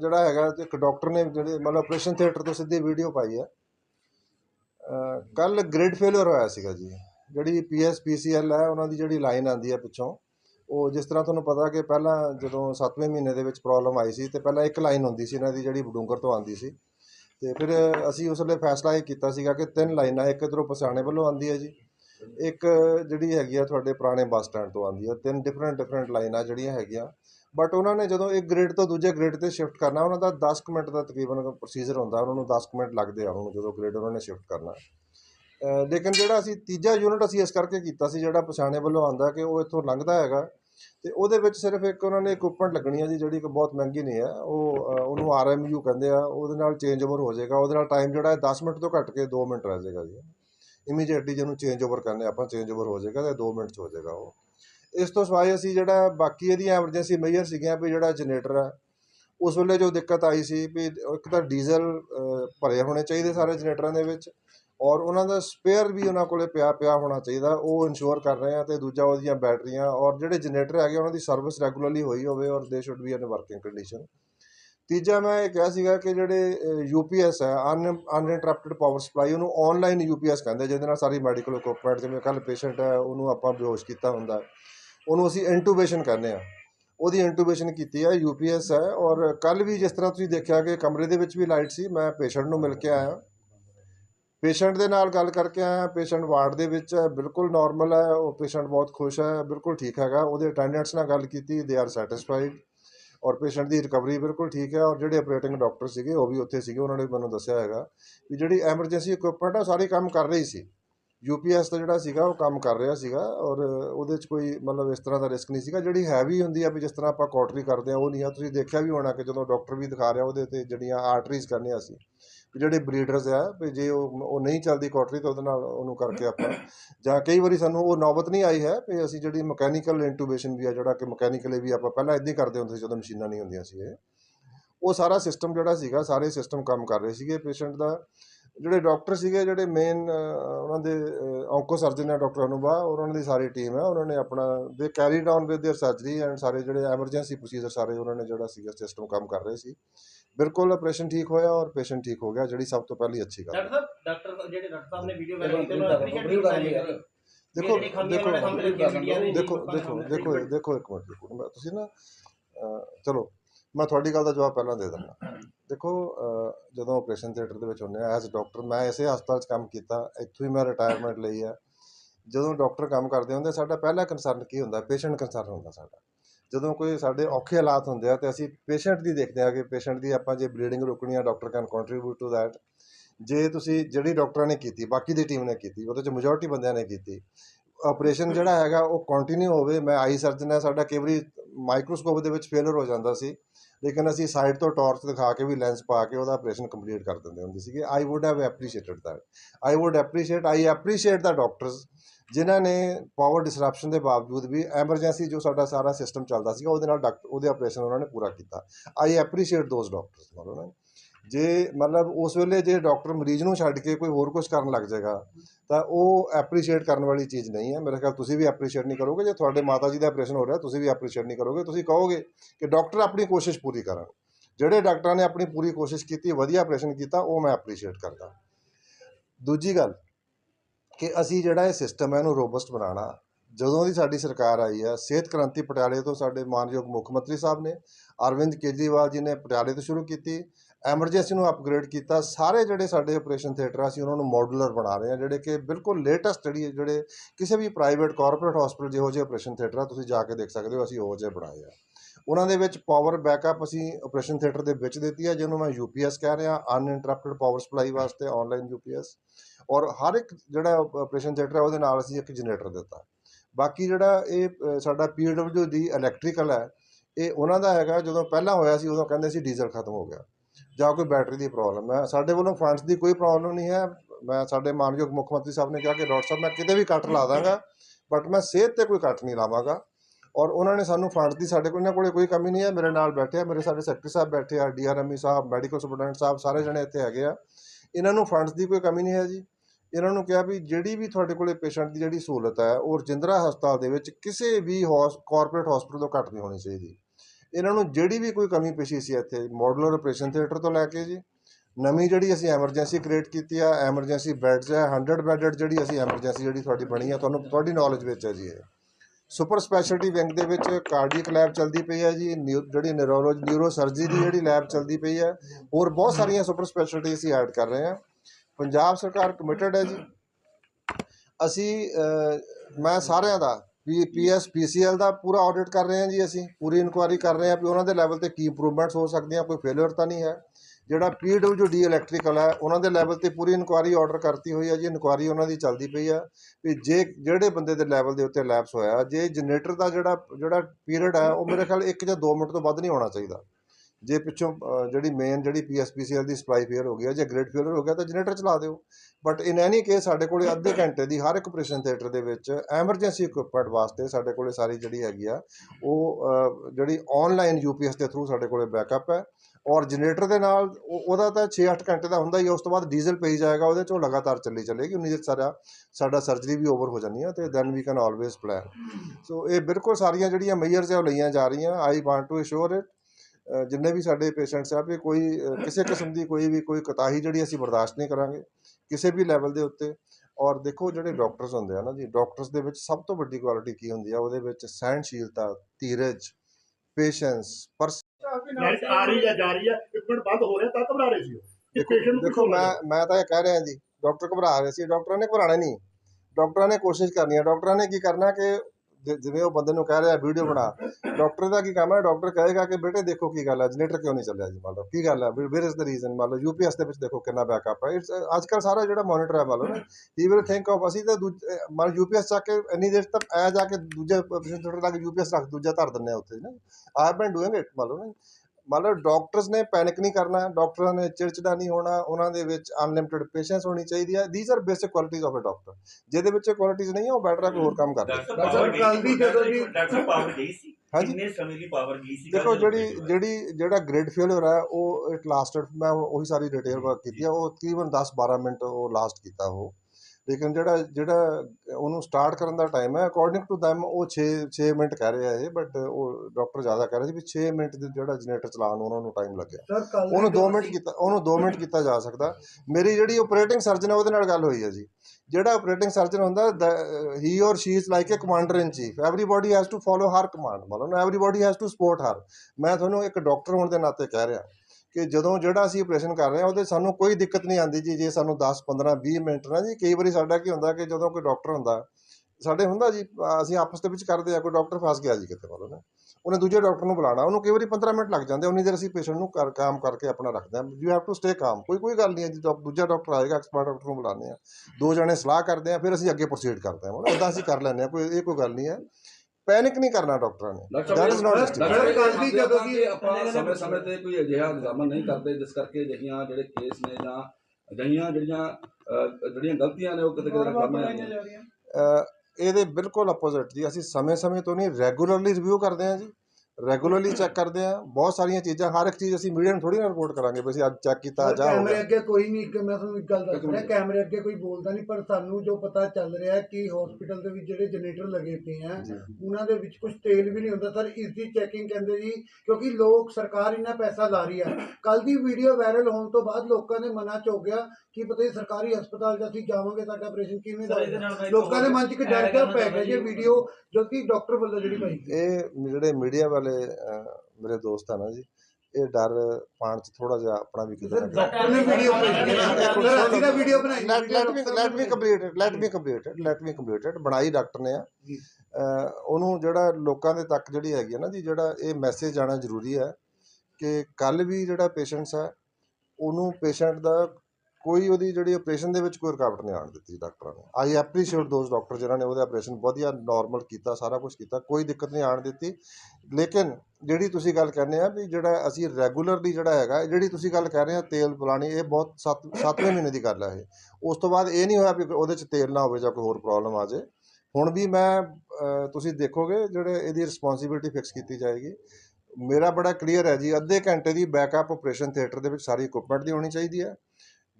Speaker 5: ਜਿਹੜਾ ਹੈਗਾ, ਇੱਕ ਡਾਕਟਰ ਨੇ ਜਿਹੜੇ, ਮਤਲਬ ਆਪਰੇਸ਼ਨ ਥੀਏਟਰ ਤੋਂ ਸਿੱਧੀ ਵੀਡੀਓ ਪਾਈ ਹੈ। ਕੱਲ ਗ੍ਰਿਡ ਫੇਲਿਅਰ ਹੋਇਆ ਸੀਗਾ ਜੀ। ਜਿਹੜੀ ਪੀਐਸਪੀਸੀਐਲ ਹੈ, ਉਹਨਾਂ ਦੀ ਜਿਹੜੀ ਲਾਈਨ ਆਂਦੀ ਹੈ ਪਿੱਛੋਂ, ਉਹ ਜਿਸ ਤਰ੍ਹਾਂ ਤੁਹਾਨੂੰ ਪਤਾ ਕਿ ਪਹਿਲਾਂ ਜਦੋਂ 7ਵੇਂ ਮਹੀਨੇ ਦੇ ਵਿੱਚ ਪ੍ਰੋਬਲਮ ਆਈ ਸੀ, ਤੇ ਪਹਿਲਾਂ ਇੱਕ ਲਾਈਨ ਹੁੰਦੀ ਸੀ, ਇਹਨਾਂ ਦੀ ਜਿਹੜੀ ਬਡੂੰਗਰ ਤੋਂ ਆਂਦੀ ਸੀ। ਤੇ ਫਿਰ ਅਸੀਂ ਉਸ ਵੇਲੇ ਫੈਸਲਾ ਇਹ ਕੀਤਾ ਸੀਗਾ ਕਿ ਤਿੰਨ ਲਾਈਨਾਂ ਇੱਕ ਇੱਧਰੋਂ ਪਸਾਣੇ ਵੱਲੋਂ ਆਉਂਦੀ ਹੈ ਜੀ। ਇੱਕ ਜਿਹੜੀ ਹੈਗੀ ਆ ਤੁਹਾਡੇ ਪੁਰਾਣੇ ਬੱਸ ਸਟੈਂਡ ਤੋਂ ਆਉਂਦੀ ਹੈ ਤਿੰਨ ਡਿਫਰੈਂਟ ਡਿਫਰੈਂਟ ਲਾਈਨਾਂ ਜਿਹੜੀਆਂ ਹੈਗੀਆਂ। ਬਟ ਉਹਨਾਂ ਨੇ ਜਦੋਂ ਇੱਕ ਗ੍ਰਿਡ ਤੋਂ ਦੂਜੇ ਗ੍ਰਿਡ ਤੇ ਸ਼ਿਫਟ ਕਰਨਾ ਉਹਨਾਂ ਦਾ 10 ਕੁ ਮਿੰਟ ਦਾ ਤਕਰੀਬਨ ਪ੍ਰੋਸੀਜਰ ਹੁੰਦਾ ਉਹਨਾਂ ਨੂੰ 10 ਕੁ ਮਿੰਟ ਲੱਗਦੇ ਆ ਉਹਨਾਂ ਨੂੰ ਜਦੋਂ ਗ੍ਰਿਡ ਉਹਨਾਂ ਨੇ ਸ਼ਿਫਟ ਕਰਨਾ। ਲੇਕਿਨ ਜਿਹੜਾ ਅਸੀਂ ਤੀਜਾ ਯੂਨਿਟ ਅਸੀਂ ਇਸ ਕਰਕੇ ਕੀਤਾ ਸੀ ਜਿਹੜਾ ਪਛਾਣੇ ਵੱਲੋਂ ਆਂਦਾ ਕਿ ਉਹ ਇੱਥੋਂ ਲੰਘਦਾ ਹੈਗਾ ਤੇ ਉਹਦੇ ਵਿੱਚ ਸਿਰਫ ਇੱਕ ਉਹਨਾਂ ਨੇ ਇਕਵਿਪਮੈਂਟ ਲੱਗਣੀ ਹੈ ਜੀ ਜਿਹੜੀ ਕਿ ਬਹੁਤ ਮਹਿੰਗੀ ਨਹੀਂ ਹੈ ਉਹ ਅਹ, ਉਹਨੂੰ ਆਰਐਮਯੂ ਕਹਿੰਦੇ ਆ ਉਹਦੇ ਨਾਲ ਚੇਂਜ ਓਵਰ ਹੋ ਜਾਏਗਾ ਉਹਦੇ ਨਾਲ ਟਾਈਮ ਜਿਹੜਾ ਹੈ 10 ਮਿੰਟ ਤੋਂ ਘੱਟ ਕੇ 2 ਮਿੰਟ ਰਹਿ ਜਾਏਗਾ ਜੀ। ਇਮੀਡੀਏਟਲੀ ਜਿਹਨੂੰ ਚੇਂਜ ਓਵਰ ਕਰਨੇ ਆਪਾਂ ਚੇਂਜ ਓਵਰ ਹੋ ਜਾਏਗਾ ਤੇ 2 ਮਿੰਟ 'ਚ ਹੋ ਜਾਏਗਾ ਉਹ। ਇਸ ਤੋਂ ਸਿਵਾਏ ਅਸੀਂ ਜਿਹੜਾ ਬਾਕੀ ਇਹਦੀਆਂ ਐਮਰਜੈਂਸੀ ਮੇਜਰ ਸੀਗੀਆਂ ਵੀ ਜਿਹੜਾ ਜਨਰੇਟਰ ਹੈ ਉਸ ਵੇਲੇ ਜੋ ਦਿੱਕਤ ਆਈ ਸੀ ਵੀ ਇੱਕ ਤਾਂ ਡੀਜ਼ਲ ਭਰੇ ਹੋਣੇ ਚਾਹੀਦੇ ਸਾਰੇ ਜਨਰੇਟਰਾਂ ਦੇ ਵਿੱਚ ਔਰ ਉਹਨਾਂ ਦਾ ਸਪੇਅਰ ਵੀ ਉਹਨਾਂ ਕੋਲੇ ਪਿਆ ਪਿਆ ਹੋਣਾ ਚਾਹੀਦਾ, ਉਹ ਇਨਸ਼ੋਰ ਕਰ ਰਹੇ ਆ ਤੇ ਦੂਜਾ ਉਹਦੀਆਂ ਬੈਟਰੀਆਂ ਔਰ ਜਿਹੜੇ ਜਨਰੇਟਰ ਹੈਗੇ ਉਹਨਾਂ ਦੀ ਸਰਵਿਸ ਰੈਗੂਲਰਲੀ ਹੋਈ ਹੋਵੇ ਔਰ they should be in working condition ਤੀਜਾ ਮੈਂ ਇਹ ਕਿਹਾ ਸੀਗਾ ਕਿ ਜਿਹੜੇ ਯੂ ਪੀ ਯੂਪੀਐਸ ਹੈ ਅਨ ਅਨਇੰਟਰਪਟਡ ਪਾਵਰ ਸਪਲਾਈ ਉਹਨੂੰ ਔਨਲਾਈਨ ਯੂ ਪੀ ਯੂਪੀਐਸ ਕਹਿੰਦੇ ਜਿਹਦੇ ਨਾਲ ਸਾਰੀ ਮੈਡੀਕਲ ਇਕਵਿਪਮੈਂਟ ਜਿਵੇਂ ਕੱਲ੍ਹ ਪੇਸ਼ੈਂਟ ਹੈ, ਉਹਨੂੰ ਆਪਾਂ ਬੇਹੋਸ਼ ਕੀਤਾ ਹੁੰਦਾ ਉਹਨੂੰ ਅਸੀਂ ਇੰਟੂਬੇਸ਼ਨ ਕਹਿੰਦੇ ਆ। ਉਹਦੀ ਇੰਟੂਬੇਸ਼ਨ ਕੀਤੀ ਹੈ ਯੂ ਪੀ ਯੂਪੀਐਸ ਹੈ, ਔਰ ਕੱਲ ਵੀ ਜਿਸ ਤਰ੍ਹਾਂ ਤੁਸੀਂ ਦੇਖਿਆ ਕਿ ਕਮਰੇ ਦੇ ਵਿੱਚ ਵੀ ਲਾਈਟ ਸੀ, ਮੈਂ ਪੇਸ਼ੈਂਟ ਨੂੰ ਮਿਲ ਕੇ ਆਇਆ। ਪੇਸ਼ੈਂਟ ਦੇ ਨਾਲ ਗੱਲ ਕਰਕੇ ਆਇਆ ਪੇਸ਼ੈਂਟ ਵਾਰਡ ਦੇ ਵਿੱਚ ਹੈ, ਬਿਲਕੁਲ ਨਾਰਮਲ ਹੈ, ਉਹ ਪੇਸ਼ੈਂਟ ਬਹੁਤ ਖੁਸ਼ ਹੈ, ਬਿਲਕੁਲ ਠੀਕ ਹੈਗਾ, ਉਹਦੇ ਅਟੈਂਡੈਂਟਸ ਨਾਲ ਗੱਲ ਕੀਤੀ ਦੇ ਆਰ ਸੈਟੀਸਫਾਈਡ ਔਰ ਪੇਸ਼ੈਂਟ ਦੀ ਰਿਕਵਰੀ ਬਿਲਕੁਲ ਠੀਕ ਹੈ ਔਰ ਜਿਹੜੇ ਆਪਰੇਟਿੰਗ ਡਾਕਟਰ ਸੀਗੇ, ਉਹ ਵੀ ਉੱਥੇ ਸੀਗੇ, ਉਹਨਾਂ ਨੇ ਮੈਨੂੰ ਦੱਸਿਆ ਹੈਗਾ ਵੀ ਜਿਹੜੀ ਐਮਰਜੈਂਸੀ ਇਕਵਿਪਮੈਂਟ ਹੈ ਸਾਰੇ ਕੰਮ ਕਰ ਰਹੀ ਸੀ। ਯੂਪੀਐਸ ਦਾ ਜਿਹੜਾ ਸੀਗਾ, ਉਹ ਕੰਮ ਕਰ ਰਿਹਾ ਸੀਗਾ ਔਰ ਉਹਦੇ 'ਚ ਕੋਈ ਮਤਲਬ ਇਸ ਤਰ੍ਹਾਂ ਦਾ ਰਿਸਕ ਨਹੀਂ ਸੀਗਾ। ਜਿਹੜੀ ਹੈਵੀ ਹੁੰਦੀ ਆ ਵੀ ਜਿਸ ਤਰ੍ਹਾਂ ਆਪਾਂ ਕੌਟਰੀ ਕਰਦੇ ਆ, ਉਹ ਨਹੀਂ ਆ। ਤੁਸੀਂ ਦੇਖਿਆ ਵੀ ਹੋਣਾ ਕਿ ਜਦੋਂ ਡਾਕਟਰ ਵੀ ਦਿਖਾ ਰਿਹਾ ਉਹਦੇ ਤੇ ਜਿਹੜੀਆਂ ਆਰਟਰੀਜ਼ ਕਰਨੇ ਅਸੀਂ ਵੀ ਜਿਹੜੇ ਬਰੀਡਰਸ ਆ ਵੀ ਜੇ ਉਹ ਉਹ ਨਹੀਂ ਚੱਲਦੀ ਕੌਟਰੀ ਤਾਂ ਉਹਦੇ ਨਾਲ ਉਹਨੂੰ ਕਰਕੇ ਆਪਾਂ ਜਾਂ ਕਈ ਵਾਰੀ ਸਾਨੂੰ ਉਹ ਨੌਬਤ ਨਹੀਂ ਆਈ ਹੈ ਵੀ ਅਸੀਂ ਜਿਹੜੀ ਮਕੈਨੀਕਲ ਇੰਟੂਬੇਸ਼ਨ ਵੀ ਆ ਜਿਹੜਾ ਕਿ ਮਕੈਨੀਕਲੀ ਵੀ ਆਪਾਂ ਪਹਿਲਾਂ ਇਦਾਂ ਹੀ ਕਰਦੇ ਹੁੰਦੇ ਸੀ ਜਦੋਂ ਮਸ਼ੀਨਾਂ ਨਹੀਂ ਹੁੰਦੀਆਂ ਸੀ ਇਹ ਉਹ ਸਾਰਾ ਸਿਸਟਮ ਜਿਹੜਾ ਸੀਗਾ ਸਾਰੇ ਸਿਸਟਮ ਕੰਮ ਕਰ ਰਹੇ ਸੀਗੇ ਪੇਸ਼ੈਂਟ ਦਾ ਜਿਹੜੇ ਡਾਕਟਰ ਸੀਗੇ ਜਿਹੜੇ ਮੇਨ ਉਹਨਾਂ ਦੇ ਔਂਕੋ ਸਰਜਨ ਹੈ ਡਾਕਟਰ ਅਨੁਭਾ ਔਰ ਉਹਨਾਂ ਦੀ ਸਾਰੀ ਟੀਮ ਹੈ ਉਹਨਾਂ ਨੇ ਆਪਣਾ ਦੇ carried on with their surgery and ਸਾਰੇ ਜਿਹੜੇ ਐਮਰਜੈਂਸੀ ਪ੍ਰੋਸੀਜਰ ਸਾਰੇ ਉਹਨਾਂ ਨੇ ਜਿਹੜਾ ਸੀਗਾ ਸਿਸਟਮ ਕੰਮ ਕਰ ਰਹੇ ਸੀ ਬਿਲਕੁਲ ਆਪਰੇਸ਼ਨ ਠੀਕ ਹੋਇਆ ਔਰ ਪੇਸ਼ੈਂਟ ਠੀਕ ਹੋ ਗਿਆ ਜਿਹੜੀ ਸਭ ਤੋਂ ਪਹਿਲੀ ਅੱਛੀ ਗੱਲ ਹੈ।
Speaker 8: ਡਾਕਟਰ ਸਾਹਿਬ ਡਾਕਟਰ ਜਿਹੜੇ ਡਾਕਟਰ ਸਾਹਿਬ ਨੇ ਵੀਡੀਓ ਵਾਇਰਲ ਕੀਤੀ ਉਹਨਾਂ ਐਪਰੀਸ਼ੀਏਟ ਕੀਤਾ ਜੀ
Speaker 5: ਦੇਖੋ ਦੇਖੋ ਦੇਖੋ ਦੇਖੋ ਦੇਖੋ ਦੇਖੋ ਇੱਕ ਮਿੰਟ ਦੇਖੋ ਮੈਂ- ਤੁਸੀਂ ਨਾ ਅਹ, ਚਲੋ ਮੈਂ ਤੁਹਾਡੀ ਗੱਲ ਦਾ ਜਵਾਬ ਪਹਿਲਾਂ ਦੇ ਦਿੰਦਾ। ਦੇਖੋ ਅਹ, ਜਦੋਂ ਆਪਰੇਸ਼ਨ ਥੀਏਟਰ ਦੇ ਵਿੱਚ ਹੁੰਦੇ ਆ ਐਜ਼ ਡਾਕਟਰ ਮੈਂ ਇਸੇ ਹਸਪਤਾਲ 'ਚ ਕੰਮ ਕੀਤਾ ਇੱਥੋਂ ਹੀ ਮੈਂ ਰਿਟਾਇਰਮੈਂਟ ਲਈ ਆ। ਜਦੋਂ ਡਾਕਟਰ ਕੰਮ ਕਰਦੇ ਹੁੰਦੇ ਸਾਡਾ ਪਹਿਲਾ ਕੰਸਰਨ ਕੀ ਹੁੰਦਾ? ਪੇਸ਼ੈਂਟ ਕੰਸਰਨ ਹੁੰਦਾ ਸਾਡਾ। ਜਦੋਂ ਕੋਈ ਸਾਡੇ ਔਖੇ ਹਾਲਾਤ ਹੁੰਦੇ ਆ ਤੇ ਅਸੀਂ ਪੇਸ਼ੈਂਟ ਦੀ ਦੇਖਦੇ ਆ ਕਿ ਪੇਸ਼ੈਂਟ ਦੀ ਆਪਾਂ ਜੇ ਬਲੀਡਿੰਗ ਰੋਕਣੀ ਆ doctor can contribute to that ਜੇ ਤੁਸੀਂ ਜਿਹੜੀ ਡਾਕਟਰਾਂ ਨੇ ਕੀਤੀ, ਬਾਕੀ ਦੀ ਟੀਮ ਨੇ ਕੀਤੀ, ਉਹਦੇ ਚ ਮੈਜੋਰਟੀ ਬੰਦਿਆਂ ਨੇ ਕੀਤੀ ਆਪਰੇਸ਼ਨ ਜਿਹੜਾ ਹੈਗਾ ਉਹ ਕੰਟੀਨਿਊ ਹੋਵੇ। ਮੈਂ ਆਈ ਸਰਜਨ ਹੈ ਸਾਡਾ ਕਈ ਵਾਰੀ ਮਾਈਕਰੋਸਕੋਪ ਦੇ ਵਿੱਚ ਫੇਲਰ ਹੋ ਜਾਂਦਾ ਸੀ। ਲੇਕਿਨ ਅਸੀਂ ਸਾਈਡ ਤੋਂ ਟਾਰਚ ਦਿਖਾ ਕੇ ਵੀ ਲੈਂਸ ਪਾ ਕੇ ਉਹਦਾ ਆਪਰੇਸ਼ਨ ਕੰਪਲੀਟ ਕਰ ਦਿੰਦੇ ਹੁੰਦੇ ਸੀਗੇ। I would have appreciated that I would appreciate I appreciate the doctors ਜਿਨ੍ਹਾਂ ਨੇ ਪਾਵਰ ਡਿਸਰਪਸ਼ਨ ਦੇ ਬਾਵਜੂਦ ਵੀ ਐਮਰਜੈਂਸੀ ਜੋ ਸਾਡਾ ਸਾਰਾ ਸਿਸਟਮ ਚੱਲਦਾ ਸੀਗਾ ਉਹਦੇ ਨਾਲ ਡਾਕਟਰ ਉਹਦੇ ਆਪਰੇਸ਼ਨ ਉਹਨਾਂ ਨੇ ਪੂਰਾ ਕੀਤਾ। ਆਈ ਐਪਰੀਸ਼ੀਏਟ ਦੋਜ਼ ਡਾਕਟਰਸ ਮਤਲਬ ਨਾ। ਜੇ ਮਤਲਬ ਉਸ ਵੇਲੇ ਜੇ ਡਾਕਟਰ ਮਰੀਜ਼ ਨੂੰ ਛੱਡ ਕੇ ਕੋਈ ਹੋਰ ਕੁਝ ਕਰਨ ਲੱਗ ਜਾਏਗਾ, ਤਾਂ ਉਹ ਐਪਰੀਸ਼ੀਏਟ ਕਰਨ ਵਾਲੀ ਚੀਜ਼ ਨਹੀਂ ਹੈ। ਮੇਰੇ ਖਿਆਲ ਤੁਸੀਂ ਵੀ ਐਪਰੀਸ਼ੀਏਟ ਨਹੀਂ ਕਰੋਗੇ। ਜੇ ਤੁਹਾਡੇ ਮਾਤਾ ਜੀ ਦਾ ਆਪਰੇਸ਼ਨ ਹੋ ਰਿਹਾ, ਤੁਸੀਂ ਵੀ ਐਪਰੀਸ਼ੀਏਟ ਨਹੀਂ ਕਰੋਗੇ। ਤੁਸੀਂ ਕਹੋਗੇ ਕਿ ਡਾਕਟਰ ਆਪਣੀ ਕੋਸ਼ਿਸ਼ ਪੂਰੀ ਕਰਨ। ਜਿਹੜੇ ਡਾਕਟਰਾਂ ਨੇ ਆਪਣੀ ਪੂਰੀ ਕੋਸ਼ਿਸ਼ ਕੀਤੀ, ਵਧੀਆ ਆਪਰੇਸ਼ਨ ਕੀਤਾ, ਉਹ ਮੈਂ ਐਪਰੀਸ਼ੀਏਟ ਕਰਦਾ। ਦੂਜੀ ਗੱਲ ਕਿ ਅਸੀਂ ਜਿਹੜਾ ਇਹ ਸਿਸਟਮ ਹੈ, ਇਹਨੂੰ ਰੋਬਸਟ ਬਣਾਉਣਾ। ਜਦੋਂ ਦੀ ਸਾਡੀ ਸਰਕਾਰ ਆਈ ਹੈ, ਸਿਹਤ ਕ੍ਰਾਂਤੀ ਪਟਿਆਲੇ ਤੋਂ ਸਾਡੇ ਮਾਨਯੋਗ ਮੁੱਖ ਮੰਤਰੀ ਸਾਹਿਬ ਨੇ, ਅਰਵਿੰਦ ਕੇਜਰੀਵਾਲ ਜੀ ਨੇ ਪਟਿਆਲੇ ਤੋਂ ਸ਼ੁਰੂ ਕੀਤੀ ਐਮਰਜੈਂਸੀ ਨੂੰ ਅਪਗ੍ਰੇਡ ਕੀਤਾ। ਸਾਰੇ ਜਿਹੜੇ ਸਾਡੇ ਆਪਰੇਸ਼ਨ ਥੀਏਟਰ ਅਸੀਂ ਉਹਨਾਂ ਨੂੰ ਮੋਡੂਲਰ ਬਣਾ ਰਹੇ ਹਾਂ ਜਿਹੜੇ ਕਿ ਬਿਲਕੁਲ ਲੇਟੈਸਟ ਜਿਹੜੀ ਜਿਹੜੇ ਕਿਸੇ ਵੀ ਪ੍ਰਾਈਵੇਟ ਕਾਰਪੋਰੇਟ ਹਸਪੀਟਲ ਜਿਹੋ ਜਿਹੇ ਆਪਰੇਸ਼ਨ ਥੀਏਟਰ ਆ ਤੁਸੀਂ ਜਾ ਕੇ ਦੇਖ ਸਕਦੇ ਹੋ ਅਸੀਂ ਉਹ ਜਿਹੇ ਬਣਾਏ ਆ। ਉਹਨਾਂ ਦੇ ਵਿੱਚ ਪਾਵਰ ਬੈਕਅਪ ਅਸੀਂ ਆਪਰੇਸ਼ਨ ਥੀਏਟਰ ਦੇ ਵਿੱਚ ਦਿੱਤੀ ਹੈ ਜਿਹਨੂੰ ਮੈਂ ਯੂਪੀਐਸ ਕਹਿ ਰਿਹਾ ਅਨਇੰਟਰਪਟਡ ਪਾਵਰ ਸਪਲਾਈ ਵਾਸਤੇ ਆਨਲਾਈਨ ਯੂਪੀਐਸ ਔਰ ਹਰ ਇੱਕ ਜਿਹੜਾ ਆਪਰੇਸ਼ਨ ਥੀਏਟਰ ਹੈ ਉਹਦੇ ਨਾਲ ਅਸੀਂ ਇੱਕ ਜਨਰੇਟਰ ਦਿੱਤਾ। ਬਾਕੀ ਜਿਹੜਾ ਇਹ ਅ, ਸਾਡਾ ਪੀਡਬਲਯੂ ਦੀ ਇਲੈਕਟ੍ਰੀਕਲ ਹੈ ਇਹ ਉਹਨਾਂ ਦਾ ਹੈਗਾ ਜਦੋਂ ਪਹਿਲਾਂ ਹੋਇਆ ਸੀ ਉਦੋਂ ਕਹਿੰਦੇ ਸੀ ਡੀਜ਼ਲ ਖਤਮ ਹੋ ਗਿਆ। ਜਾਂ ਕੋਈ ਬੈਟਰੀ ਦੀ ਪ੍ਰੋਬਲਮ ਹੈ। ਸਾਡੇ ਵੱਲੋਂ ਫੰਡਸ ਦੀ ਕੋਈ ਪ੍ਰੋਬਲਮ ਨਹੀਂ ਹੈ। ਮੈਂ, ਸਾਡੇ ਮਾਨਯੋਗ ਮੁੱਖ ਮੰਤਰੀ ਸਾਹਿਬ ਨੇ ਕਿਹਾ ਕਿ ਡਾਕਟਰ ਸਾਹਿਬ, ਮੈਂ ਕਿਤੇ ਵੀ ਕੱਟ ਲਾ ਦਾਂਗਾ ਬਟ ਮੈਂ ਸਿਹਤ ਤੇ ਕੋਈ ਕੱਟ ਨਹੀਂ ਲਾਵਾਂਗਾ। ਔਰ ਉਹਨਾਂ ਨੇ ਸਾਨੂੰ ਫੰਡ ਦੀ, ਸਾਡੇ ਕੋਲ, ਇਹਨਾਂ ਕੋਲੇ ਕੋਈ ਕਮੀ ਨਹੀਂ ਹੈ। ਮੇਰੇ ਨਾਲ ਬੈਠੇ ਆ, ਮੇਰੇ ਸਾਡੇ ਸੈਕਟਰੀ ਸਾਹਿਬ ਬੈਠੇ ਆ ਡੀਆਰਐਮਈ ਸਾਹਿਬ ਮੈਡੀਕਲ ਸੁਪਰਡੈਂਟ ਸਾਹਿਬ, ਸਾਰੇ ਜਣੇ ਇੱਥੇ ਹੈਗੇ ਆ। ਇਹਨਾਂ ਨੂੰ ਫੰਡਸ ਦੀ ਕੋਈ ਕਮੀ ਨਹੀਂ ਹੈ ਜੀ। ਇਹਨਾਂ ਨੂੰ ਕਿਹਾ ਵੀ ਜਿਹੜੀ ਵੀ ਤੁਹਾਡੇ ਕੋਲੇ ਪੇਸ਼ੈਂਟ ਦੀ ਜਿਹੜੀ ਸਹੂਲਤ ਹੈ, ਉਹ ਰਜਿੰਦਰਾ ਹਸਪਤਾਲ ਦੇ ਵਿੱਚ ਕਿਸੇ ਵੀ ਹੌਸ ਕਾਰਪੋਰੇਟ ਹਸਪੀਟਲ ਤੋਂ ਘੱਟ ਨਹੀਂ ਹੋਣੀ ਚਾਹੀਦੀ। ਇਹਨਾਂ ਨੂੰ ਜਿਹੜੀ ਵੀ ਕੋਈ ਕਮੀ ਪੇਸ਼ੀ ਸੀ ਇੱਥੇ ਮੋਡੂਲਰ ਆਪਰੇਸ਼ਨ ਥੀਏਟਰ ਤੋਂ ਲੈ ਕੇ ਜੀ, ਨਵੀਂ ਜਿਹੜੀ ਅਸੀਂ ਐਮਰਜੈਂਸੀ ਕ੍ਰੀਏਟ ਕੀਤੀ ਆ ਐਮਰਜੈਂਸੀ ਬੈੱਡਸ ਹੈ 100 ਬੈੱਡਡ ਜਿਹੜੀ ਅਸੀਂ ਐਮਰਜੈਂਸੀ ਜਿਹੜੀ ਤੁਹਾਡੀ ਬਣੀ ਆ, ਤੁਹਾਨੂੰ ਤੁਹਾਡੀ ਨੌਲੇਜ ਵਿੱਚ ਹੈ ਜੀ ਇਹ। ਸੁਪਰ ਸਪੈਸ਼ਲਟੀ ਵਿੰਗ ਦੇ ਵਿੱਚ ਕਾਰਡੀਅਕ ਲੈਬ ਚੱਲਦੀ ਪਈ ਹੈ ਜੀ ਨਿਊ- ਜਿਹੜੀ ਨਿਊਰੋਲੋਜੀ ਨਿਊਰੋ ਸਰਜਰੀ ਦੀ ਜਿਹੜੀ ਲੈਬ ਚੱਲਦੀ ਪਈ ਹੈ ਹੋਰ ਬਹੁਤ ਸਾਰੀਆਂ ਸੁਪਰ ਸਪੈਸ਼ਲਟੀ ਅਸੀਂ ਐਡ ਕਰ ਰਹੇ ਹਾਂ ਪੰਜਾਬ ਸਰਕਾਰ ਕਮਿਟਡ ਹੈ ਜੀ। ਅਸੀਂ ਮੈਂ ਸਾਰਿਆਂ ਦਾ ਪੀਐਸ ਪੀਸੀਐਲ ਦਾ ਪੂਰਾ ਆਡਿਟ ਕਰ ਰਹੇ ਹਾਂ ਜੀ ਅਸੀਂ, ਪੂਰੀ ਇਨਕੁਆਇਰੀ ਕਰ ਰਹੇ ਹਾਂ ਵੀ ਉਹਨਾਂ ਦੇ ਲੈਵਲ ਤੇ ਕੀ ਇੰਪਰੂਵਮੈਂਟਸ ਹੋ ਸਕਦੀਆਂ, ਕੋਈ ਫੇਲਿਅਰ ਤਾਂ ਨਹੀਂ ਹੈ। ਜਿਹੜਾ ਪੀਡਬਲਯੂ ਡੀ ਇਲੈਕਟ੍ਰੀਕਲ ਹੈ, ਉਹਨਾਂ ਦੇ ਲੈਵਲ ਤੇ ਪੂਰੀ ਇਨਕੁਆਇਰੀ ਆਰਡਰ ਕਰਤੀ ਹੋਈ ਹੈ ਜੀ ਇਨਕੁਆਇਰੀ ਉਹਨਾਂ ਦੀ ਚੱਲਦੀ ਪਈ ਆ ਵੀ ਜੇ ਜਿਹੜੇ ਬੰਦੇ ਦੇ ਲੈਵਲ ਦੇ ਉੱਤੇ ਲੈਪਸ ਹੋਇਆ, ਜੇ ਜਨਰੇਟਰ ਦਾ ਜਿਹੜਾ ਜਿਹੜਾ ਪੀਰੀਅਡ ਹੈ, ਉਹ ਮੇਰੇ ਖਿਆਲ 1 ਜਾਂ 2 ਮਿੰਟ ਤੋਂ ਵੱਧ ਨਹੀਂ ਹੋਣਾ ਚਾਹੀਦਾ। ਜੇ ਪਿੱਛੋਂ ਜਿਹੜੀ ਮੇਨ ਜਿਹੜੀ ਪੀਐਸਪੀਸੀਐਲ ਦੀ ਸਪਲਾਈ ਫੇਲ ਹੋ ਗਈ ਹੈ ਜੇ ਗ੍ਰਿਡ ਫੇਲਰ ਹੋ ਗਿਆ ਤਾਂ ਜਨਰੇਟਰ ਚਲਾ ਦਿਓ। ਬਟ ਇਨ ਐਨੀ ਕੇਸ ਸਾਡੇ ਕੋਲੇ ਅੱਧੇ ਘੰਟੇ ਦੀ ਹਰ ਇੱਕ ਆਪਰੇਸ਼ਨ ਥੀਏਟਰ ਦੇ ਵਿੱਚ ਐਮਰਜੈਂਸੀ ਇਕਵਿਪਮੈਂਟ ਵਾਸਤੇ ਸਾਡੇ ਕੋਲੇ ਸਾਰੀ ਜਿਹੜੀ ਹੈਗੀ ਆ ਉਹ ਜਿਹੜੀ ਆਨਲਾਈਨ ਯੂਪੀਐਸ ਦੇ ਥਰੂ ਸਾਡੇ ਕੋਲੇ ਬੈਕਅਪ ਹੈ। ਔਰ ਜਨਰੇਟਰ ਦੇ ਨਾਲ ਉਹ- ਉਹਦਾ ਤਾਂ 6-8 ਘੰਟੇ ਦਾ ਹੁੰਦਾ ਹੀ ਉਸ ਤੋਂ ਬਾਅਦ ਡੀਜ਼ਲ ਪਈ ਜਾਏਗਾ ਉਹਦੇ ਚੋਂ ਲਗਾਤਾਰ ਚੱਲੀ ਚੱਲੇਗੀ ਉਨੀ ਦੇਰ ਸਾਰਾ ਸਾਡਾ ਸਰਜਰੀ ਵੀ ਓਵਰ ਹੋ ਜਾਂਦੀ ਹੈ ਤੇ then we can always plan so ਇਹ ਬਿਲਕੁਲ ਸਾਰੀਆਂ ਜਿਹੜੀਆਂ ਮੇਜਰਸ ਹੈ ਉਹ ਲਈਆਂ ਜਾ ਰਹੀਆਂ I want to assure it ਜਿੰਨੇ ਵੀ ਸਾਡੇ ਪੇਸ਼ੈਂਟਸ ਆ ਵੀ ਕੋਈ ਕਿਸੇ ਕਿਸਮ ਦੀ ਕੋਈ ਵੀ ਕੋਈ ਕੋਤਾਹੀ ਜਿਹੜੀ ਅਸੀਂ ਬਰਦਾਸ਼ਤ ਨਹੀਂ ਕਰਾਂਗੇ ਕਿਸੇ ਵੀ ਲੈਵਲ ਦੇ ਉੱਤੇ। ਔਰ ਦੇਖੋ ਜਿਹੜੇ ਡਾਕਟਰਸ ਹੁੰਦੇ ਆ ਨਾ ਜੀ ਡਾਕਟਰਸ ਦੇ ਵਿੱਚ ਸਭ ਤੋਂ ਵੱਡੀ ਕੁਆਲਿਟੀ ਕੀ ਹੁੰਦੀ ਆ? ਉਹਦੇ ਵਿੱਚ ਸਹਿਣਸ਼ੀਲਤਾ ਧੀਰਜ ਪੇਸ਼ੈਂਸ ਪਰਸ
Speaker 9: ਆ ਰਹੀ ਹੈ ਜਾ ਰਹੀ ਹੈ ਇੱਕ ਮਿੰਟ ਬੰਦ ਹੋ ਰਿਹਾ ਤਾਂ ਘਬਰਾ ਰਹੇ ਸੀ
Speaker 5: ਦੇਖੋ ਮੈਂ ਮੈਂ ਤਾਂ ਇਹ ਕਹਿ ਰਿਹਾ ਜੀ ਡਾਕਟਰ ਘਬਰਾ ਰਹੇ ਸੀ। ਡਾਕਟਰਾਂ ਨੇ ਘਬਰਾਣਾ ਨਹੀਂ। ਡਾਕਟਰਾਂ ਨੇ ਕੋਸ਼ਿਸ਼ ਕਰਨੀ ਹੈ ਡਾਕਟਰਾਂ ਨੇ ਕੀ ਕਰਨਾ ਕਿ ਜਿਵੇਂ ਉਹ ਬੰਦੇ ਨੂੰ ਕਹਿ ਰਿਹਾ, ਵੀਡੀਓ ਬਣਾ। ਡਾਕਟਰ ਦਾ ਕੀ ਕੰਮ ਹੈ? ਡਾਕਟਰ ਕਹੇਗਾ ਕਿ, ਬੇਟੇ, ਦੇਖੋ ਕੀ ਗੱਲ ਹੈ। ਜਨਰੇਟਰ ਕਿਉਂ ਨਹੀਂ ਚੱਲਿਆ ਜੀ? ਮੰਨ ਲਓ, ਕੀ ਗੱਲ ਹੈ? ਵੇਅਰ ਇਜ਼ ਦ ਰੀਜ਼ਨ ਮੰਨ ਲਓ ਯੂਪੀਐਸ ਦੇ ਵਿੱਚ ਦੇਖੋ ਕਿੰਨਾ ਬੈਕਅਪ ਹੈ। ਇਟਸ ਅੱਜ ਕੱਲ ਸਾਰਾ ਜਿਹੜਾ ਮੋਨੀਟਰ ਹੈ, ਮੰਨ ਲਓ ਨਾ ਹੀ ਵਿਲ ਥਿੰਕ ਆਫ ਅਸੀਂ ਤਾਂ ਦੂਜ- ਅਹ, ਮੰਨ ਲਓ ਯੂਪੀਐਸ ਚੱਕ ਕੇ ਇੰਨੀ ਦੇਰ ਤੱਕ ਆ ਜਾ ਕੇ ਦੂਜੇ ਆਪਰੇਸ਼ਨ ਥੀਏਟਰ ਲਾ ਕੇ ਯੂਪੀਐਸ ਰੱਖ, ਦੂਜਾ ਧਰ ਦਿੰਦੇ ਆ ਉੱਥੇ ਨਾ? ਆਈ ਬੈਨ ਡੂਇੰਗ ਇਟ ਮੰਨ ਲਓ ਨਾ। ਮੰਨ ਲਓ ਡਾਕਟਰਸ ਨੇ ਪੈਨਿਕ ਨਹੀਂ ਕਰਨਾ ਡਾਕਟਰਾਂ ਨੇ ਚਿੜਚਿੜਾ ਨਹੀਂ ਹੋਣਾ ਉਹਨਾਂ ਦੇ ਵਿੱਚ ਅਨਲਿਮਿਟਿਡ ਪੇਸ਼ੈਂਸ ਹੋਣੀ ਚਾਹੀਦੀ ਹੈ। These are basic qualities of a doctor ਜਿਹਦੇ ਵਿੱਚ ਕੁਆਲਿਟੀਜ਼ ਨਹੀਂ ਹੈ ਉਹ ਬੈਟਰ ਹੈ ਕਿ ਹੋਰ ਕੰਮ ਕਰ
Speaker 7: ਡਾਕਟਰ ਸਾਹਿਬ
Speaker 3: ਕਾਲਵੀ ਜਦੋਂ ਵੀ-
Speaker 7: ਡਾਕਟਰ ਪਾਵਰ ਗਈ ਸੀ।
Speaker 5: ਹਾਂਜੀ।
Speaker 7: ਕਿੰਨੇ ਸਮੇਂ ਦੀ ਪਾਵਰ ਗਈ ਸੀ
Speaker 5: ਦੇਖੋ ਜਿਹੜੀ ਜਿਹੜੀ ਜਿਹੜਾ ਗ੍ਰਿਡ ਫੇਲਿਅਰ ਹੈ ਉਹ ਇਟ ਲਾਸਟਡ ਮੈਂ ਉਹੀ ਸਾਰੀ ਡਿਟੇਲ ਵਰਕ ਕੀਤੀ ਆ ਉਹ ਤਕਰੀਬਨ 10-12 ਮਿੰਟ ਉਹ ਲਾਸਟ ਕੀਤਾ ਉਹ। ਲੇਕਿਨ ਜਿਹੜਾ ਜਿਹੜਾ ਉਹਨੂੰ ਸਟਾਰਟ ਕਰਨ ਦਾ ਟਾਈਮ ਹੈ ਅਕੋਰਡਿੰਗ ਟੂ them ਉਹ 6 6 ਮਿੰਟ ਕਹਿ ਰਹੇ ਇਹ ਬਟ ਉਹ ਡਾਕਟਰ ਜ਼ਿਆਦਾ ਕਹਿ ਰਹੇ ਸੀ ਵੀ 6 ਮਿੰਟ ਦੇ ਜਿਹੜਾ ਜਨਰੇਟਰ ਚਲਾਉਣ ਨੂੰ ਉਹਨਾਂ ਨੂੰ ਟਾਈਮ ਲੱਗਿਆ। ਉਹਨੂੰ 2 ਮਿੰਟ ਕੀਤਾ ਉਹਨੂੰ 2 ਮਿੰਟ ਕੀਤਾ ਜਾ ਸਕਦਾ। ਮੇਰੀ ਜਿਹੜੀ ਆਪਰੇਟਿੰਗ ਸਰਜਨ ਹੈ ਉਹਦੇ ਨਾਲ ਗੱਲ ਹੋਈ ਹੈ ਜੀ। ਜਿਹੜਾ ਆਪਰੇਟਿੰਗ ਸਰਜਨ ਹੁੰਦਾ ਹੀ ਔਰ she is like a commander in chief everybody has to follow Har command ਮਤਲਬ ਐਵਰੀਬਾਡੀ ਹੈਜ਼ ਟੂ ਸਪੋਰਟ ਹਰ ਮੈਂ ਤੁਹਾਨੂੰ ਇੱਕ ਡਾਕਟਰ ਹੋਣ ਦੇ ਨਾਤੇ ਕਹਿ ਰਿਹਾ। ਕਿ ਜਦੋਂ ਜਿਹੜਾ ਅਸੀਂ ਆਪਰੇਸ਼ਨ ਕਰ ਰਹੇ ਹਾਂ, ਉਹਦੇ ਸਾਨੂੰ ਕੋਈ ਦਿੱਕਤ ਨਹੀਂ ਆਉਂਦੀ ਜੀ, ਜੇ ਸਾਨੂੰ 10 15 20 ਮਿੰਟ ਨਾ ਜੀ, ਕਈ ਵਾਰੀ ਸਾਡਾ ਕੀ ਹੁੰਦਾ ਕਿ ਜਦੋਂ ਕੋਈ ਡਾਕਟਰ ਹੁੰਦਾ, ਸਾਡੇ ਹੁੰਦਾ ਜੀ ਅਸੀਂ ਆਪਸ ਦੇ ਵਿੱਚ ਕਰਦੇ ਆ ਕੋਈ ਡਾਕਟਰ ਫਸ ਗਿਆ ਜੀ ਕਿਤੇ ਮਤਲਬ ਨਾ ਉਹਨੇ ਦੂਜੇ ਡਾਕਟਰ ਨੂੰ ਬੁਲਾਣਾ ਉਹਨੂੰ ਕਈ ਵਾਰੀ 15 ਮਿੰਟ ਲੱਗ ਜਾਂਦੇ ਉਨੀ ਦੇਰ ਅਸੀਂ ਪੇਸ਼ੈਂਟ ਨੂੰ ਕਰ, ਕੰਮ ਕਰਕੇ ਆਪਣਾ ਰੱਖਦੇ ਹਾਂ ਯੂ ਹੈਵ ਟੂ ਸਟੇ ਕਾਮ ਕੋਈ ਕੋਈ ਗੱਲ ਨਹੀਂ ਹੈ ਜੀ ਦੂਜਾ ਡਾਕਟਰ ਆਏਗਾ ਐਕਸਪਰਟ ਡਾਕਟਰ ਨੂੰ ਬੁਲਾਉਂਦੇ ਆ ਦੋ ਜਣੇ ਸਲਾਹ ਕਰਦੇ ਆ ਫਿਰ ਅਸੀਂ ਅੱਗੇ ਪ੍ਰੋਸੀਡ ਕਰਦੇ ਹਾਂ ਮਤਲਬ ਉੱਦਾਂ ਅਸੀਂ ਕਰ ਲੈਂਦੇ ਆ ਕੋਈ, ਇਹ ਕੋਈ ਗੱਲ ਨਹੀਂ ਹੈ। ਪੈਨਿਕ ਨਹੀਂ ਕਰਨਾ ਡਾਕਟਰਾਂ ਨੇ ਦੈਟ ਇਜ਼ ਨਾਟ
Speaker 9: ਡਾਕਟਰ ਦੀ ਜਦੋਂ ਕਿ
Speaker 10: ਆਪਾਂ ਸਮੇਂ ਸਮੇਂ ਤੇ ਕੋਈ ਅਜਿਹਾ ਇੰਤਜ਼ਾਮ ਨਹੀਂ ਕਰਦੇ ਜਿਸ ਕਰਕੇ ਅਜਿਹੀਆਂ ਜਿਹੜੇ ਕੇਸ ਨੇ ਜਾਂ ਅਜਿਹੀਆਂ ਜਿਹੜੀਆਂ ਜਿਹੜੀਆਂ ਗਲਤੀਆਂ ਨੇ ਉਹ ਕਿਤੇ ਕਿਤੇ ਕੰਮ ਜਾਂਦੀਆਂ
Speaker 5: ਅ, ਇਹਦੇ ਬਿਲਕੁਲ ਆਪੋਜ਼ਿਟ ਜੀ ਅਸੀਂ ਸਮੇਂ-ਸਮੇਂ ਤੋਂ ਨਹੀਂ ਰੈਗੂਲਰਲੀ ਰਿਵਿਊ ਕਰਦੇ ਹਾਂ ਜੀ ਰੈਗੂਲਰਲੀ ਚੈੱਕ ਕਰਦੇ ਹਾਂ ਬਹੁਤ ਸਾਰੀਆਂ ਚੀਜ਼ਾਂ ਹਰ ਇੱਕ ਚੀਜ਼ ਅਸੀਂ ਮੀਡੀਆ ਨੂੰ ਥੋੜੀ ਨਾ ਰਿਪੋਰਟ ਕਰਾਂਗੇ ਵੀ ਅਸੀਂ ਅੱਜ ਚੈੱਕ ਕੀਤਾ ਜਾ ਹੋ
Speaker 9: ਕੈਮਰੇ ਅੱਗੇ ਕੋਈ ਨਹੀਂ ਇੱਕ ਮੈਂ ਤੁਹਾਨੂੰ ਇੱਕ ਗੱਲ ਦੱਸ ਰਿਹਾ। ਕੈਮਰੇ ਅੱਗੇ ਕੋਈ ਬੋਲਦਾ ਨਹੀਂ ਪਰ ਸਾਨੂੰ ਜੋ ਪਤਾ ਚੱਲ ਰਿਹਾ ਹੈ ਕਿ ਹਸਪੀਟਲ ਦੇ ਵਿੱਚ ਜਿਹੜੇ ਜਨਰੇਟਰ ਲੱਗੇ ਪਏ ਆ। ਉਹਨਾਂ ਦੇ ਵਿੱਚ ਕੁਝ ਤੇਲ ਵੀ ਨਹੀਂ ਹੁੰਦਾ ਸਰ ਇਸ ਦੀ ਚੈਕਿੰਗ ਕਹਿੰਦੇ ਜੀ ਕਿਉਂਕਿ ਲੋਕ ਸਰਕਾਰ ਇੰਨਾ ਪੈਸਾ ਲਾ ਰਹੀ ਹੈ ਕੱਲ ਦੀ ਵੀਡੀਓ ਵਾਇਰਲ ਹੋਣ ਤੋਂ ਬਾਅਦ ਲੋਕਾਂ ਦੇ ਮਨਾਂ 'ਚ ਹੋ ਗਿਆ ਕਿ ਪਤਾ ਨਹੀਂ ਸਰਕਾਰੀ ਹਸਪਤਾਲ 'ਚ ਅਸੀਂ ਜਾਵਾਂਗੇ ਸਾਡਾ ਆਪਰੇਸ਼ਨ ਕਿਵੇਂ ਦਾ ਲੋਕਾਂ ਦੇ ਮਨ 'ਚ ਇੱਕ ਡਰ ਪੈ ਗਿਆ ਜੀ ਵੀਡੀਓ ਜੋ ਕਿ ਡਾਕਟਰ ਵੱਲੋਂ ਜਿਹੜੀ ਪਾਈ।
Speaker 5: ਇਹ ਜਿਹੜੇ ਮੀਡੀਆ ਵਾਲੇ ਅ, ਮੇਰੇ ਦੋਸਤ ਆ ਨਾ ਜੀ ਇਹ ਡਰ ਪਾਣ ਚ ਥੋੜਾ ਜਿਹਾ ਆਪਣਾ ਵੀ ਕਿਤੇ let me let me complete let me complete let me complete ਬਣਾਈ ਡਾਕਟਰ ਨੇ ਆ। ਉਹਨੂੰ ਜਿਹੜਾ ਲੋਕਾਂ ਦੇ ਤੱਕ ਜਿਹੜੀ ਹੈਗੀ ਹੈ ਨਾ ਜੀ ਜਿਹੜਾ ਇਹ ਮੈਸੇਜ ਜਾਣਾ ਜ਼ਰੂਰੀ ਹੈ ਕਿ ਕੱਲ ਵੀ ਜਿਹੜਾ ਪੇਸ਼ੈਂਟਸ ਹੈ ਉਹਨੂੰ ਪੇਸ਼ੈਂਟ ਦਾ ਕੋਈ ਉਹਦੀ ਜਿਹੜੀ ਆਪਰੇਸ਼ਨ ਦੇ ਵਿੱਚ ਕੋਈ ਰੁਕਾਵਟ ਨਹੀਂ ਆਉਣ ਦਿੱਤੀ ਡਾਕਟਰਾਂ ਨੇ। ਆਈ ਐਪਰੀਸ਼ੀਏਟ ਦੋਜ਼ ਡਾਕਟਰ ਜਿਨ੍ਹਾਂ ਨੇ ਉਹਦੇ ਆਪਰੇਸ਼ਨ ਵਧੀਆ ਨਾਰਮਲ ਕੀਤਾ, ਸਾਰਾ ਕੁਝ ਕੀਤਾ, ਕੋਈ ਦਿੱਕਤ ਨਹੀਂ ਆਉਣ ਦਿੱਤੀ। ਲੇਕਿਨ ਜਿਹੜੀ ਤੁਸੀਂ ਗੱਲ ਕਹਿੰਦੇ ਆ ਵੀ ਜਿਹੜਾ ਅਸੀਂ ਰੈਗੂਲਰਲੀ ਜਿਹੜਾ ਹੈਗਾ, ਜਿਹੜੀ ਤੁਸੀਂ ਗੱਲ ਕਹਿ ਰਹੇ ਆ ਤੇਲ ਪੁਲਾਣੀ ਇਹ ਬਹੁਤ 7 7ਵੇਂ ਮਹੀਨੇ ਦੀ ਗੱਲ ਹੈ ਇਹ। ਉਸ ਤੋਂ ਬਾਅਦ ਇਹ ਨਹੀਂ ਹੋਇਆ ਵੀ ਉਹਦੇ ਚ ਤੇਲ ਨਾ ਹੋਵੇ ਜਾਂ ਕੋਈ ਹੋਰ ਪ੍ਰੋਬਲਮ ਆ ਜਾਏ ਹੁਣ ਵੀ ਮੈਂ ਤੁਸੀਂ ਦੇਖੋਗੇ ਜਿਹੜੇ ਇਹਦੀ ਰਿਸਪੌਂਸਿਬਿਲਟੀ ਫਿਕਸ ਕੀਤੀ ਜਾਏਗੀ। ਮੇਰਾ ਬੜਾ ਕਲੀਅਰ ਹੈ ਜੀ, ਅੱਧੇ ਘੰਟੇ ਦੀ ਬੈਕਅਪ ਆਪਰੇਸ਼ਨ ਥੀਏਟਰ ਦੇ ਵਿੱਚ ਸਾਰੀ ਇਕਵਿਪਮੈਂਟ ਦੀ ਹੋਣੀ ਚਾਹੀਦੀ ਹੈ।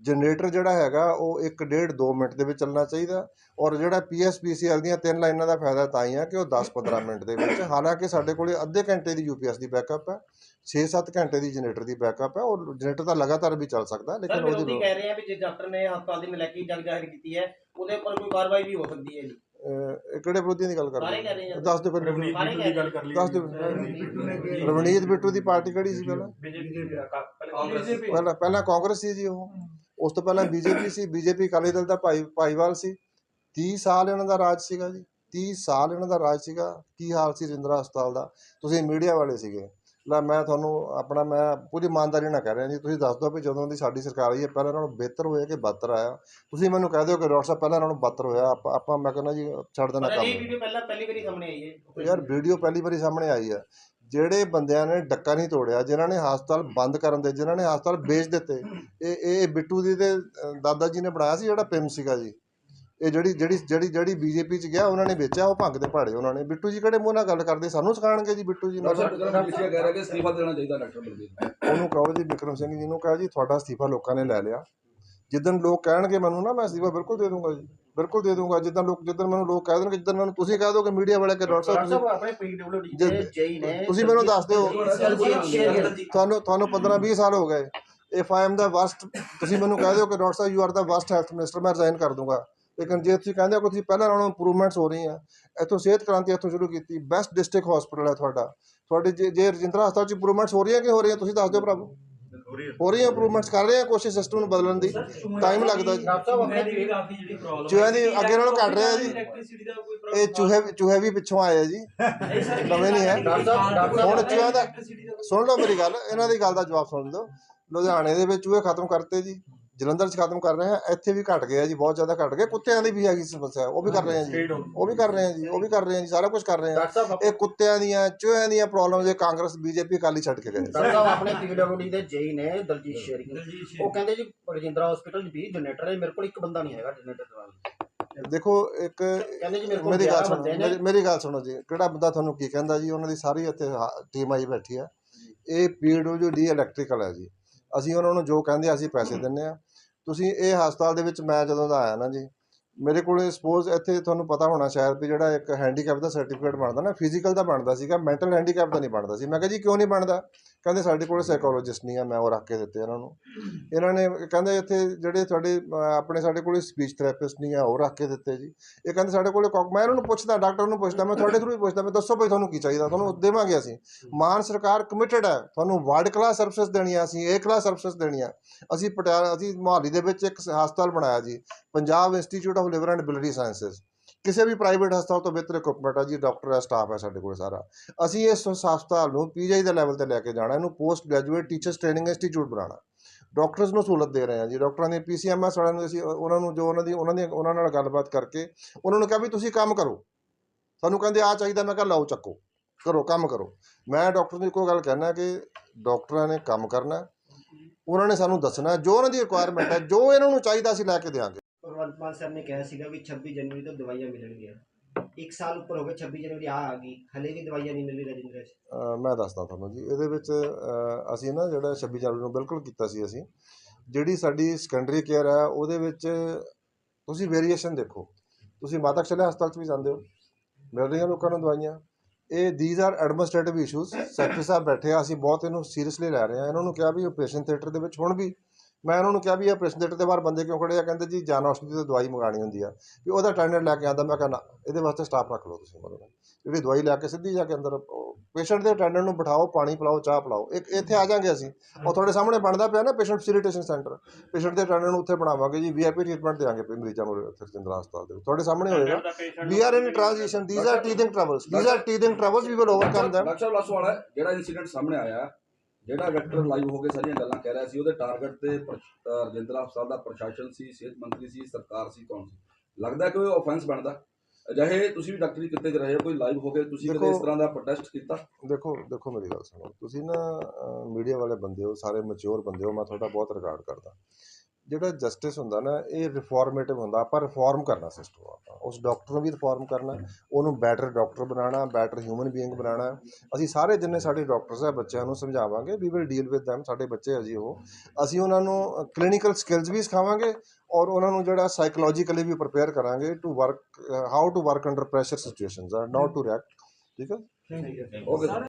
Speaker 5: ਜਨਰੇਟਰ ਜਿਹੜਾ ਹੈਗਾ ਉਹ 1 ਡੇਢ 2 ਮਿੰਟ ਦੇ ਵਿੱਚ ਚੱਲਣਾ ਚਾਹੀਦਾ। ਔਰ ਜਿਹੜਾ ਪੀਐਸਪੀਸੀਐਲ ਦੀਆਂ ਤਿੰਨ ਲਾਈਨਾਂ ਦਾ ਫਾਇਦਾ ਤਾਂ ਹੀ ਹੈ ਕਿ ਉਹ 10-15 ਮਿੰਟ ਦੇ ਵਿੱਚ ਹਾਲਾਂਕਿ ਸਾਡੇ ਕੋਲੇ ਅੱਧੇ ਘੰਟੇ ਦੀ ਯੂਪੀਐਸ ਦੀ ਬੈਕਅਪ ਹੈ 6-7 ਘੰਟੇ ਦੀ ਜਨਰੇਟਰ ਦੀ ਬੈਕਅਪ ਹੈ ਔਰ ਜਨਰੇਟਰ ਤਾਂ ਲਗਾਤਾਰ ਵੀ ਚੱਲ ਸਕਦਾ ਲੇਕਿਨ ਉਹਦੀ
Speaker 8: ਕਹਿ ਰਹੇ ਆ ਵੀ ਜੇ ਡਾਕਟਰ ਨੇ ਹਸਪਤਾਲ ਦੀ ਨਲਾਇਕੀ ਜਗ ਜ਼ਾਹਿਰ ਕੀਤੀ ਹੈ ਉਹਦੇ ਉੱਪਰ ਕੋਈ ਕਾਰਵਾਈ ਵੀ ਹੋ ਸਕਦੀ ਹੈ ਜੀ।
Speaker 5: ਕਿਹੜੇ ਵਿਰੋਧੀਆਂ ਦੀ ਗੱਲ ਕਰ ਰਹੇ ਹੋ?
Speaker 8: ਆ।
Speaker 5: ਦੱਸ ਦਿਓ ਫਿਰ।
Speaker 6: ਰਵਨੀਤ ਬਿੱਟੂ ਦੀ ਗੱਲ ਕਰ ਲਈ
Speaker 5: ਦੱਸ ਦਿਓ। ਰਵਨੀਤ ਬਿੱਟੂ ਦੀ ਪਾਰਟੀ ਕਿਹੜੀ ਸੀ ਪਹਿਲਾਂ?
Speaker 6: ਕਾਂਗਰਸ
Speaker 5: ਪਹਿਲਾਂ ਪਹਿਲਾਂ ਕਾਂਗਰਸ ਸੀ ਜੀ ਉਹ। ਉਸ ਤੋਂ ਪਹਿਲਾਂ ਬੀਜੇਪੀ ਸੀ ਬੀਜੇਪੀ ਅਕਾਲੀ ਦਲ ਦਾ ਭਾਈ ਭਾਈਵਾਲ ਸੀ। 30 ਸਾਲ ਇਹਨਾਂ ਦਾ ਰਾਜ ਸੀਗਾ ਜੀ। 30 ਸਾਲ ਇਹਨਾਂ ਦਾ ਰਾਜ ਸੀਗਾ। ਕੀ ਹਾਲ ਸੀ ਰਜਿੰਦਰਾ ਹਸਪਤਾਲ ਦਾ? ਤੁਸੀਂ ਮੀਡੀਆ ਵਾਲੇ ਸੀਗੇ। ਲੈ ਮੈਂ ਤੁਹਾਨੂੰ ਆਪਣਾ ਮੈਂ ਪੂਰੀ ਇਮਾਨਦਾਰੀ ਨਾਲ ਕਹਿ ਰਿਹਾ ਜੀ। ਤੁਸੀਂ ਦੱਸ ਦਿਓ ਵੀ ਜਦੋਂ ਦੀ ਸਾਡੀ ਸਰਕਾਰ ਆਈ ਹੈ ਪਹਿਲਾਂ ਨਾਲੋਂ ਬਿਹਤਰ ਹੋਇਆ ਕਿ ਬਦਤਰ ਆਇਆ? ਤੁਸੀਂ ਮੈਨੂੰ ਕਹਿ ਦਿਓ ਕਿ ਡਾਕਟਰ ਸਾਹਿਬ ਪਹਿਲਾਂ ਨਾਲੋਂ ਬਦਤਰ ਹੋਇਆ। ਆਪਾਂ ਆਪਾਂ ਮੈਂ ਕਹਿੰਦਾ ਜੀ ਛੱਡ ਦੇਣਾ
Speaker 8: ਪਰ ਇਹ
Speaker 5: ਕੰਮ।
Speaker 8: ਵੀਡੀਓ ਪਹਿਲਾਂ ਪਹਿਲੀ ਵਾਰੀ ਸਾਹਮਣੇ ਆਈ ਹੈ।
Speaker 5: ਯਾਰ ਵੀਡੀਓ ਪਹਿਲੀ ਵਾਰੀ ਸਾਹਮਣੇ ਆਈ ਹੈ। ਜਿਹੜੇ ਬੰਦਿਆਂ ਨੇ ਡੱਕਾ ਨਹੀਂ ਤੋੜਿਆ ਜਿਨ੍ਹਾਂ ਨੇ ਹਸਪਤਾਲ ਬੰਦ ਕਰਨ ਦੇ ਜਿਨ੍ਹਾਂ ਨੇ ਹਸਪਤਾਲ ਵੇਚ ਦਿੱਤੇ ਇਹ ਇਹ ਬਿੱਟੂ ਦੀ ਤੇ ਦਾਦਾ ਜੀ ਨੇ ਬਣਾਇਆ ਸੀ ਜਿਹੜਾ ਪਿੰਮ ਸੀਗਾ ਜੀ। ਇਹ ਜਿਹੜੀ ਜਿਹੜੀ ਜਿਹੜੀ ਜਿਹੜੀ ਬੀਜੇਪੀ ਚ ਗਿਆ ਉਹਨਾਂ ਨੇ ਵੇਚਿਆ ਉਹ ਭੰਗ ਦੇ ਭਾੜੇ ਉਹਨਾਂ ਨੇ। ਬਿੱਟੂ ਜੀ ਕਿਹੜੇ ਮੂੰਹ ਨਾਲ ਗੱਲ ਕਰਦੇ? ਸਾਨੂੰ ਸਿਖਾਣਗੇ ਜੀ ਬਿੱਟੂ ਜੀ ਨਾਲ। ਉਹਨੂੰ ਕਹੋ ਜੀ ਵਿਕਰਮ ਸਿੰਘ ਜੀ ਨੂੰ ਕਹੋ ਜੀ ਤੁਹਾਡਾ ਅਸਤੀਫਾ ਲੋਕਾਂ ਨੇ ਲੈ ਲਿਆ। ਜਿੱਦਣ ਲੋਕ ਕਹਿਣਗੇ ਮੈਨੂੰ ਨਾ ਮੈਂ ਅਸਤੀਫਾ ਬਿਲਕੁਲ ਦੇ ਦੂੰਗਾ ਜੀ ਬਿਲਕੁਲ ਦੇ ਦੂੰਗਾ। ਜਿੱਦਾਂ ਲੋਕ ਜਿੱਦਣ ਮੈਨੂੰ ਲੋਕ ਕਹਿ ਦੇਣਗੇ ਜਿੱਦਣ ਮੈਨੂੰ ਤੁਸੀਂ ਕਹਿ ਦੋਗੇ ਮੀਡੀਆ ਵਾਲੇ ਕਿ ਡਾਕਟਰ ਸਾਹਿਬ
Speaker 8: ਸਾਹਿਬ ਆਪਣੇ ਪੀਡਬਲਯੂਡੀ ਦੇ ਜੇਈ ਨੇ।
Speaker 5: ਤੁਸੀਂ ਮੈਨੂੰ ਦੱਸ ਦਿਓ। ਤੁਹਾਨੂੰ ਤੁਹਾਨੂੰ 15 20 ਸਾਲ ਹੋ ਗਏ। If I am the worst ਤੁਸੀਂ ਮੈਨੂੰ ਕਹਿ ਦਿਓ ਕਿ doctor Sahib you are the worst health minister ਮੈਂ ਰਿਜ਼ਾਈਨ ਕਰ ਦੂੰਗਾ। ਲੇਕਿਨ ਜੇ ਤੁਸੀਂ ਕਹਿੰਦੇ ਹੋ ਕਿ ਤੁਸੀਂ ਪਹਿਲਾਂ ਨਾਲੋਂ ਇੰਪਰੂਵਮੈਂਟਸ ਹੋ ਰਹੀਆਂ ਇੱਥੋਂ ਸਿਹਤ ਕ੍ਰਾਂਤੀ ਇੱਥੋਂ ਸ਼ੁਰੂ ਕੀਤੀ ਬੈਸਟ ਡਿਸਟ੍ਰਿਕਟ ਹਸਪੀਟਲ ਹੈ ਤੁਹਾਡਾ। ਤੁਹਾਡੇ ਜੇ ਜੇ ਰਜਿੰਦਰਾ ਹਸਪਤਾਲ 'ਚ ਇੰਪਰੂਵਮੈਂਟਸ ਹੋ ਰਹੀਆਂ ਕਿ ਹੋ ਰਹੀਆਂ ਤੁਸੀਂ ਦੱਸ ਦਿਓ ਭਰਾਵੋ। ਹੋ ਰਹੀਆਂ ਇੰਪਰੂਵਮੈਂਟਸ ਕਰ ਰਹੇ ਆ ਕੋਸ਼ਿਸ਼ ਸਿਸਟਮ ਨੂੰ ਬਦਲਣ ਦੀ। ਟਾਈਮ ਲੱਗਦਾ ਜੀ। ਚੂਹਿਆਂ ਦੀ ਅੱਗੇ ਨਾਲੋਂ ਘੱਟ ਰਿਹਾ ਜੀ। ਇਹ ਚੂਹੇ ਚੂਹੇ ਵੀ ਪਿੱਛੋਂ ਆਏ ਆ ਜੀ। ਨਵੇਂ ਨਹੀਂ ਹੈ। ਹੁਣ ਚੂਹਿਆਂ ਦਾ ਸੁਣ ਲਓ ਮੇਰੀ ਗੱਲ ਇਹਨਾਂ ਦੀ ਗੱਲ ਦਾ ਜਵਾਬ ਸੁਣ ਲਓ। ਲੁਧਿਆਣੇ ਦੇ ਵਿੱਚ ਚੂਹੇ ਖਤਮ ਕਰਤੇ ਜੀ। ਜਲੰਧਰ 'ਚ ਖਤਮ ਕਰ ਰਹੇ ਆ ਇੱਥੇ ਵੀ ਘਟ ਗਿਆ ਜੀ ਬਹੁਤ ਜ਼ਿਆਦਾ ਘਟ ਗਏ ਕੁੱਤਿਆਂ ਦੀ ਵੀ ਹੈਗੀ ਸਮੱਸਿਆ ਉਹ ਵੀ ਕਰ ਰਹੇ ਆ ਜੀ। ਉਹ ਵੀ ਕਰ ਰਹੇ ਆ ਜੀ ਉਹ ਵੀ ਕਰ ਰਹੇ ਆ ਜੀ ਸਾਰਾ ਕੁਝ ਕਰ ਰਹੇ ਆ ਇਹ ਕੁੱਤਿਆਂ ਦੀਆਂ ਚੂਹਿਆਂ ਦੀਆਂ ਪ੍ਰੋਬਲਮ ਜੇ ਕਾਂਗਰਸ ਬੀਜੇਪੀ ਅਕਾਲੀ ਛੱਡ ਕੇ ਗਏ।
Speaker 8: ਡਾਕਟਰ ਸਾਹਿਬ ਆਪਣੇ ਪੀਡਬਲਯੂਡੀ ਦੇ ਜੇਈ ਨੇ ਦਲਜੀਤ ਸ਼ੇਰੀ। ਉਹ ਕਹਿੰਦੇ ਜੀ ਰਜਿੰਦਰਾ ਹਸਪੀਟਲ 'ਚ 20 ਜਨਰੇਟਰ ਹੈ ਮੇਰੇ ਕੋਲ ਇੱਕ ਬੰਦਾ ਨਹੀਂ ਹੈਗਾ ਜਨਰੇਟਰ ਚਲਾਉਣ
Speaker 5: ਦੇਖੋ ਇੱਕ
Speaker 8: ਕਹਿੰਦੇ ਜੀ ਮੇਰੇ ਕੋਲ
Speaker 5: ਮੇਰੀ ਗੱਲ
Speaker 8: 11
Speaker 5: ਸੁਣੋ ਮੇਰੀ- ਗੱਲ ਸੁਣੋ ਜੀ ਕਿਹੜਾ ਬੰਦਾ ਤੁਹਾਨੂੰ ਕੀ ਕਹਿੰਦਾ ਜੀ? ਉਹਨਾਂ ਦੀ ਸਾਰੀ ਇੱਥੇ ਟੀਮ ਆਈ ਬੈਠੀ ਆ। ਇਹ ਪੀਡਬਲਿਊ ਡੀ ਇਲੈਕਟ੍ਰੀਕਲ ਹੈ ਜੀ। ਅਸੀਂ ਉਹਨਾਂ ਨੂੰ ਜੋ ਕਹਿੰਦੇ ਆ, ਅਸੀਂ ਪੈਸੇ ਦਿੰਨੇ ਆ। ਤੁਸੀਂ ਇਹ ਹਸਪਤਾਲ ਦੇ ਵਿੱਚ ਮੈਂ ਜਦੋਂ ਦਾ ਆਇਆ ਨਾ ਜੀ, ਮੇਰੇ ਕੋਲ ਸਪੋਜ਼ ਇੱਥੇ ਤੁਹਾਨੂੰ ਪਤਾ ਹੋਣਾ ਸ਼ਾਇਦ ਵੀ ਜਿਹੜਾ ਇੱਕ ਹੈਂਡੀਕੈਪ ਦਾ ਸਰਟੀਫਿਕੇਟ ਬਣਦਾ ਨਾ ਫਿਜ਼ੀਕਲ ਦਾ ਬਣਦਾ ਸੀਗਾ ਮੈਂਟਲ ਹੈਂਡੀਕੈਪ ਦਾ ਨਹੀਂ ਬਣਦਾ ਸੀ। ਮੈਂ ਕਿਹਾ ਜੀ ਕਿਉਂ ਨਹੀਂ ਬਣਦਾ? ਕਹਿੰਦੇ ਸਾਡੇ ਕੋਲ ਸਾਈਕੋਲੋਜਿਸਟ ਨਹੀਂ ਆ, ਮੈਂ ਉਹ ਰੱਖ ਕੇ ਦਿੱਤੇ ਇਹਨਾਂ ਨੂੰ। ਇਹਨਾਂ ਨੇ ਕਹਿੰਦੇ ਇੱਥੇ ਜਿਹੜੇ ਤੁਹਾਡੇ ਆਪਣੇ ਸਾਡੇ ਕੋਲ ਸਪੀਚ ਥੈਰੇਪਿਸਟ ਨਹੀਂ ਆ, ਉਹ ਰੱਖ ਕੇ ਦਿੱਤੇ ਜੀ। ਇਹ ਕਹਿੰਦੇ ਸਾਡੇ ਕੋਲ ਮੈਂ ਇਹਨਾਂ ਨੂੰ ਪੁੱਛਦਾ, ਡਾਕਟਰ ਨੂੰ ਪੁੱਛਦਾ, ਮੈਂ ਤੁਹਾਡੇ ਥਰੂ ਵੀ ਪੁੱਛਦਾ, ਮੈਂ ਦੱਸੋ ਭਾਈ ਤੁਹਾਨੂੰ ਕੀ ਚਾਹੀਦਾ, ਤੁਹਾਨੂੰ ਦੇਵਾਂਗੇ ਅਸੀਂ। ਮਾਨ ਸਰਕਾਰ ਕਮਿਟਡ ਹੈ, ਤੁਹਾਨੂੰ ਵਰਲਡ ਕਲਾਸ ਸਰਵਿਸ ਦੇਣੀਆਂ ਅਸੀਂ ਏ ਕਲਾਸ ਸਰਵਿਸ ਦੇਣੀਆਂ। ਅਸੀਂ ਪਟਿਆਲਾ, ਅਸੀਂ ਮੋਹਾਲੀ ਦੇ ਵਿੱਚ ਇੱਕ ਹਸਪਤਾਲ ਬਣਾਇਆ ਜੀ, Punjab institute of liver and ability sciences ਕਿਸੇ ਵੀ ਪ੍ਰਾਈਵੇਟ ਹਸਪਤਾਲ ਤੋਂ ਬਿਹਤਰ ਇਕਵਿਪਮੈਂਟ ਹੈ ਜੀ ਡਾਕਟਰ ਹੈ ਸਟਾਫ ਹੈ ਸਾਡੇ ਕੋਲ ਸਾਰਾ। ਅਸੀਂ ਇਸ ਹਸਪਤਾਲ ਨੂੰ ਪੀਜੀ ਦੇ ਲੈਵਲ ਤੇ ਲੈ ਕੇ ਜਾਣਾ, ਇਹਨੂੰ post graduate teachers training institute ਬਣਾਉਣਾ। ਡਾਕਟਰਸ ਨੂੰ ਸਹੂਲਤ ਦੇ ਰਹੇ ਹਾਂ ਜੀ ਡਾਕਟਰਾਂ ਦੇ ਪੀਸੀਐਮਐਸ ਵਾਲਿਆਂ ਨੂੰ ਅਸੀਂ ਉਹਨਾਂ ਨੂੰ ਜੋ ਉਹਨਾਂ ਦੀ ਉਹਨਾਂ ਦੀ ਉਹਨਾਂ ਨਾਲ ਗੱਲਬਾਤ ਕਰਕੇ ਉਹਨਾਂ ਨੂੰ ਕਿਹਾ ਵੀ ਤੁਸੀਂ ਕੰਮ ਕਰੋ। ਸਾਨੂੰ ਕਹਿੰਦੇ ਆ ਚਾਹੀਦਾ, ਮੈਂ ਕਿਹਾ ਲਓ ਚੱਕੋ, ਕਰੋ, ਕੰਮ ਕਰੋ। ਮੈਂ ਡਾਕਟਰ ਨੂੰ ਇੱਕੋ ਗੱਲ ਕਹਿਣਾ ਕਿ ਡਾਕਟਰਾਂ ਨੇ ਕੰਮ ਕਰਨਾ, ਉਹਨਾਂ ਨੇ ਸਾਨੂੰ ਦੱਸਣਾ, ਜੋ ਉਹਨਾਂ ਦੀ ਰਿਕੁਆਇਰਮੈਂਟ ਹੈ, ਜੋ ਇਹਨਾਂ ਨੂੰ ਚਾਹੀਦਾ ਅਸੀਂ ਲੈ ਕੇ ਦੇਵਾਂਗੇ
Speaker 8: ਭਗਵੰਤ ਸਾਹਿਬ ਨੇ ਕਿਹਾ ਸੀਗਾ ਵੀ 26 ਜਨਵਰੀ ਤੋਂ ਦਵਾਈਆਂ ਮਿਲਣਗੀਆਂ। ਇੱਕ ਸਾਲ ਉੱਪਰ ਹੋ ਗਏ 26 ਜਨਵਰੀ ਆ ਆ ਗਈ। ਹਲੇ ਵੀ ਦਵਾਈਆਂ ਨਹੀਂ ਮਿਲ ਰਹੀ ਰਜਿੰਦਰ ਚ
Speaker 5: ਅਹ ਮੈਂ ਦੱਸਦਾ ਤੁਹਾਨੂੰ ਜੀ ਇਹਦੇ ਵਿੱਚ ਅਹ, ਅਸੀਂ ਨਾ ਜਿਹੜਾ 26 ਜਨਵਰੀ ਨੂੰ ਬਿਲਕੁਲ ਕੀਤਾ ਸੀ ਅਸੀਂ ਜਿਹੜੀ ਸਾਡੀ ਸੈਕੰਡਰੀ ਕੇਅਰ ਹੈ ਉਹਦੇ ਵਿੱਚ ਤੁਸੀਂ ਵੇਰੀਏਸ਼ਨ ਦੇਖੋ। ਤੁਸੀਂ ਮਾਤਾ ਚਲੇ ਹਸਪਤਾਲ 'ਚ ਵੀ ਜਾਂਦੇ ਹੋ ਮਿਲ ਰਹੀਆਂ ਲੋਕਾਂ ਨੂੰ ਦਵਾਈਆਂ। ਇਹ these are administrative issues secretary ਸਾਹਿਬ ਬੈਠੇ ਆ ਅਸੀਂ ਬਹੁਤ ਇਹਨੂੰ ਸੀਰੀਅਸਲੀ ਲੈ ਰਹੇ ਹਾਂ। ਇਹਨਾਂ ਨੂੰ ਕਿਹਾ ਵੀ ਆਪਰੇਸ਼ਨ ਥੀਏਟਰ ਦੇ ਵਿੱਚ ਹੁਣ ਵੀ ਮੈਂ ਉਹਨਾਂ ਨੂੰ ਕਿਹਾ ਵੀ ਆਪਰੇਸ਼ਨ ਥੀਏਟਰ ਦੇ ਬਾਹਰ ਬੰਦੇ ਕਿਉਂ ਖੜੇ ਆ ਕਹਿੰਦੇ ਜੀ ਜਾਨ ਔਸ਼ਧੀ ਤੋਂ ਦਵਾਈ ਮੰਗਾਣੀ ਹੁੰਦੀ ਆ ਵੀ ਉਹਦਾ ਟੈਂਡਰ ਲੈ ਕੇ ਆਂਦਾ ਮੈਂ ਕਹਿੰਦਾ ਇਹਦੇ ਵਾਸਤੇ ਸਟਾਫ ਰੱਖ ਲਓ ਤੁਸੀਂ ਮਤਲਬ ਜਿਹੜੀ ਦਵਾਈ ਲੈ ਕੇ ਸਿੱਧੀ ਜਾ ਕੇ ਅੰਦਰ ਪੇਸ਼ੈਂਟ ਦੇ ਅਟੈਂਡੈਂਟ ਨੂੰ ਬਿਠਾਓ ਪਾਣੀ ਪਿਲਾਓ ਚਾਹ ਪਿਲਾਓ ਇੱਕ ਇੱਥੇ ਆ ਜਾਾਂਗੇ ਅਸੀਂ ਉਹ ਤੁਹਾਡੇ ਸਾਹਮਣੇ ਬਣਦਾ ਪਿਆ ਨਾ ਪੇਸ਼ੈਂਟ ਫੈਸਿਲਿਟੇਸ਼ਨ ਸੈਂਟਰ ਪੇਸ਼ੈਂਟ ਦੇ ਅਟੈਂਡੈਂਟ ਨੂੰ ਉੱਥੇ ਬਣਾਵਾਂਗੇ ਜੀ ਵੀਆਈਪੀ ਟ੍ਰੀਟਮੈਂਟ ਦੇਵਾਂਗੇ ਮਰੀਜ਼ਾਂ ਨੂੰ ਇੱਥੇ ਰਜਿੰਦਰਾ ਹਸਪਤਾਲ ਦੇ ਤੁਹਾਡੇ ਸਾਹਮਣੇ ਹੋਏਗਾ we are in transition these are teething troubles these are teething troubles we will overcome them
Speaker 10: doctor ਸਾਹਿਬ ਲਾਸੋ ਵਾਲਾ ਜਿਹੜਾ ਇਨਸੀਡੈਂਟ ਸਾਹਮਣੇ ਆਇਆ ਜਿਹੜਾ ਡਾਕਟਰ ਲਾਈਵ ਹੋ ਕੇ ਸਾਰੀਆਂ ਗੱਲਾਂ ਕਹਿ ਰਿਹਾ ਸੀ ਉਹਦੇ ਟਾਰਗੇਟ ਤੇ ਰਜਿੰਦਰਾ ਹਸਪਤਾਲ ਦਾ ਪ੍ਰਸ਼ਾਸਨ ਸੀ ਸਿਹਤ ਮੰਤਰੀ ਸੀ ਸਰਕਾਰ ਸੀ ਕੌਣ ਸੀ? ਲੱਗਦਾ ਕਿ ਉਹ ਆਫੈਂਸ ਬਣਦਾ। ਅਜਿਹੇ ਤੁਸੀਂ ਵੀ ਡਾਕਟਰੀ ਕਿੱਤੇ 'ਚ ਰਹੇ ਹੋ ਕੋਈ ਲਾਈਵ ਹੋ ਕੇ ਤੁਸੀਂ ਕਦੇ ਇਸ ਤਰ੍ਹਾਂ ਦਾ ਪ੍ਰੋਟੈਸਟ ਕੀਤਾ?
Speaker 5: ਦੇਖੋ ਦੇਖੋ ਮੇਰੀ ਗੱਲ ਸੁਣੋ। ਤੁਸੀਂ ਨਾ ਮੀਡੀਆ ਵਾਲੇ ਬੰਦੇ ਹੋ ਸਾਰੇ ਮੈਚੁਰ ਬੰਦੇ ਹੋ ਮੈਂ ਤੁਹਾਡਾ ਬਹੁਤ ਰਿਕਾਰਡ ਕਰਦਾ। ਜਿਹੜਾ ਜਸਟਿਸ ਹੁੰਦਾ ਨਾ ਇਹ ਰਿਫਾਰਮੇਟਿਵ ਹੁੰਦਾ ਆਪਾਂ ਰਿਫਾਰਮ ਕਰਨਾ ਸਿਸਟਮ ਆਪਾਂ। ਉਸ ਡਾਕਟਰ ਨੂੰ ਵੀ ਰਿਫਾਰਮ ਕਰਨਾ ਉਹਨੂੰ ਬੈਟਰ ਡਾਕਟਰ ਬਣਾਉਣਾ ਬੈਟਰ ਹਿਊਮਨ ਬੀਇੰਗ ਬਣਾਉਣਾ। ਅਸੀਂ ਸਾਰੇ ਜਿੰਨੇ ਸਾਡੇ ਡਾਕਟਰਸ ਆ ਬੱਚਿਆਂ ਨੂੰ ਸਮਝਾਵਾਂਗੇ we will deal with them ਸਾਡੇ ਬੱਚੇ ਆ ਜੀ ਉਹ। ਅਸੀਂ ਉਹਨਾਂ ਨੂੰ ਕਲੀਨਿਕਲ ਸਕਿੱਲਸ ਵੀ ਸਿਖਾਵਾਂਗੇ ਔਰ ਉਹਨਾਂ ਨੂੰ ਜਿਹੜਾ ਸਾਈਕੋਲੋਜੀਕਲੀ ਵੀ ਪ੍ਰਿਪੇਅਰ ਕਰਾਂਗੇ to work how to work under pressure situations not to react ਠੀਕ ਹੈ
Speaker 10: ਓਕੇ